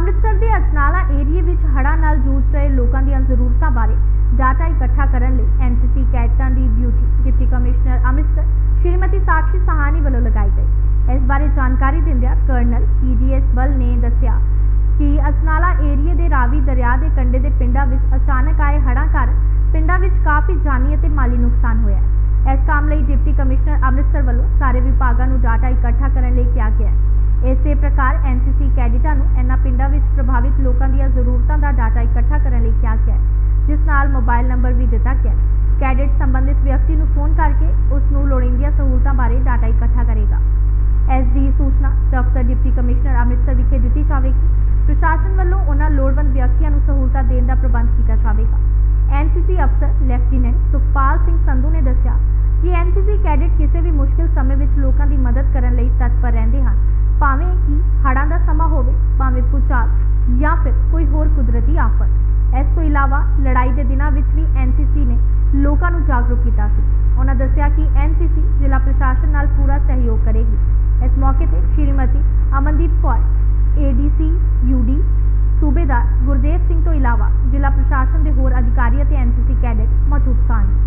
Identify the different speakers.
Speaker 1: ਅੰਮ੍ਰਿਤਸਰ ਦੇ ਅਜਨਾਲਾ ਏਰੀਏ ਵਿੱਚ ਹੜ੍ਹਾਂ ਨਾਲ ਜੂਝ ਰਹੇ ਲੋਕਾਂ ਦੀਆਂ ਜ਼ਰੂਰਤਾਂ ਬਾਰੇ ਡਾਟਾ ਇਕੱਠਾ ਕਰਨ ਲਈ ਐਨਸੀਸੀ ਕੈਡਟਾਂ ਦੀ duty, deputy commissioner Amritsar, Shrimati Sakshi Sahni ਵੱਲੋਂ ਲਗਾਈ ਗਈ। ਇਸ ਬਾਰੇ ਜਾਣਕਾਰੀ ਦਿੰਦਿਆਂ ਕਰਨਲ ਪੀਡੀਐਸ ਬਲ ਨੇ ਦੱਸਿਆ ਕਿ ਅਜਨਾਲਾ ਏਰੀਏ ਦੇ ਰਾਵੀ ਦਰਿਆ ਦੇ ਕੰਢੇ ਦੇ ਪਿੰਡਾਂ ਵਿੱਚ ਅਚਾਨਕ ਆਏ ਹੜ੍ਹਾਂ ਕਾਰਨ ਪਿੰਡਾਂ ਵਿੱਚ ਕਾਫੀ ਜਾਨੀ ਅਤੇ ਮਾਲੀ ਨੁਕਸਾਨ ਹੋਇਆ ਹੈ। ਇਸ ਕੰਮ ਲਈ ਡਿਪਟੀ ਕਮਿਸ਼ਨਰ ਅੰਮ੍ਰਿਤਸਰ ਵੱਲੋਂ ਸਾਰੇ ਵਿਭਾਗਾਂ ਪ੍ਰਕਾਰ ਐਨਸੀਸੀ ਕੈਡਿਟਾਂ ਨੂੰ ਇਨ੍ਹਾਂ ਪਿੰਡਾਂ ਵਿੱਚ ਪ੍ਰਭਾਵਿਤ ਲੋਕਾਂ ਦੀਆਂ ਜ਼ਰੂਰਤਾਂ ਦਾ ਡਾਟਾ ਇਕੱਠਾ ਕਰਨ ਲਈ ਕਿਹਾ ਗਿਆ ਹੈ, ਜਿਸ ਨਾਲ ਮੋਬਾਈਲ ਨੰਬਰ ਵੀ ਦਿੱਤਾ ਗਿਆ ਹੈ। ਕੈਡਿਟ ਸੰਬੰਧਿਤ ਵਿਅਕਤੀ ਨੂੰ ਫੋਨ ਕਰਕੇ ਉਸ ਨੂੰ ਲੋੜੀਂਦੀਆਂ ਸਹੂਲਤਾਂ ਬਾਰੇ ਡਾਟਾ ਇਕੱਠਾ ਕਰੇਗਾ। ਇਸ ਦੀ ਸੂਚਨਾ ਦਫ਼ਤਰ ਡਿਪਟੀ ਕਮਿਸ਼ਨਰ ਅੰਮ੍ਰਿਤਸਰ ਵਿਖੇ ਦਿੱਤੀ ਜਾਵੇਗੀ। ਪ੍ਰਸ਼ਾਸਨ ਵੱਲੋਂ ਉਨ੍ਹਾਂ ਲੋੜਵੰਦ ਵਿਅਕਤੀਆਂ ਨੂੰ ਸਹੂਲਤਾਂ ਦੇਣ ਦਾ ਪ੍ਰਬੰਧ ਕੀਤਾ ਜਾਵੇਗਾ। ਐਨਸੀਸੀ ਅਫਸਰ ਲੈਫਟੀਨੈਂਟ ਸੁਖਪਾਲ ਸਿੰਘ ਸੰਧੂ ਨੇ ਦੱਸਿਆ ਕਿ ਐਨਸੀਸੀ ਕੈਡਿਟ ਕਿਸੇ ਵੀ ਮੁਸ਼ਕਿਲ ਸਮੇਂ ਵਿੱਚ ਲੋਕਾਂ ਦੀ ਮਦਦ ਕਰਨ ਲਈ ਤਤਪਰ ਰਹਿੰਦੇ ਹੋਰ ਕੁਦਰਤੀ ਆਫਤ। ਇਸ ਤੋਂ ਇਲਾਵਾ ਲੜਾਈ ਦੇ ਦਿਨਾਂ ਵਿੱਚ ਵੀ ਐਨਸੀਸੀ ਨੇ ਲੋਕਾਂ ਨੂੰ ਜਾਗਰੂਕ ਕੀਤਾ ਸੀ। ਉਹਨਾਂ ਦੱਸਿਆ ਕਿ ਐਨਸੀਸੀ ਜ਼ਿਲ੍ਹਾ ਪ੍ਰਸ਼ਾਸਨ ਨਾਲ ਪੂਰਾ ਸਹਿਯੋਗ ਕਰੇਗੀ। ਇਸ ਮੌਕੇ ਤੇ ਸ਼੍ਰੀਮਤੀ ਅਮਨਦੀਪ ਕੌਰ ਏਡੀਸੀ ਯੂਡੀ ਸੂਬੇਦਾਰ ਗੁਰਦੇਵ ਸਿੰਘ ਤੋਂ ਇਲਾਵਾ ਜ਼ਿਲ੍ਹਾ ਪ੍ਰਸ਼ਾਸਨ ਦੇ ਹੋਰ ਅਧਿਕਾਰੀ ਅਤੇ ਐਨਸੀਸੀ ਕੈਡਿਟ ਮੌਜੂਦ ਸਨ।